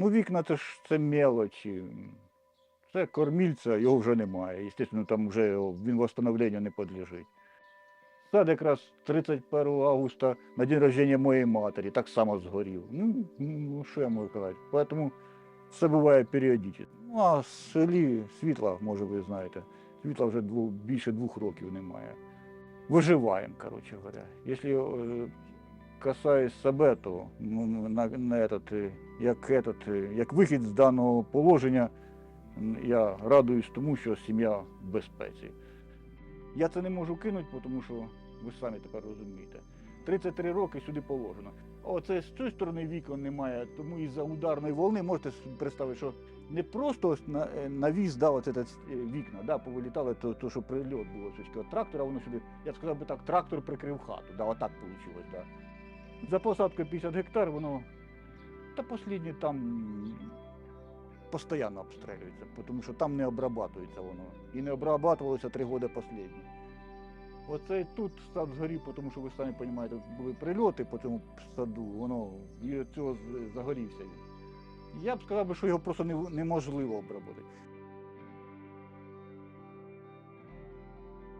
Ну, вікна це ж це мелочі. Це кормільця, його вже немає. Звісно, там вже він встановленню не підлежить. Сад якраз 31 августа на день рождения моєї матері так само згорів. Ну, ну що я можу казати? Тому все буває періодично. Ну, а в селі світла, може ви знаєте, світла вже дву, більше двох років немає. Виживаємо, коротше говоря. Якщо е, касаюсь себе, то ну, на, на этот, е, як, этот, е, як вихід з даного положення, я радуюсь тому, що сім'я в безпеці. Я це не можу кинути, тому що ви самі тепер розумієте. 33 роки сюди положено. Оце з цієї сторони вікон немає, тому із-за ударної волни можете представити, що не просто на, е, навіз дав оце вікна, да, повилітали, то, то що прильот було все трактора, воно сюди, я б сказав би так, трактор прикрив хату, да, отак вийшло. Да. За посадкою 50 гектар воно, та останнє там постійно обстрілюється, тому що там не обрабатується воно. І не обрабатувалося три роки останні. Оце тут сад згорів, тому що ви самі розумієте, були прильоти по цьому саду, воно і цього загорівся. Я б сказав, що його просто неможливо обробити.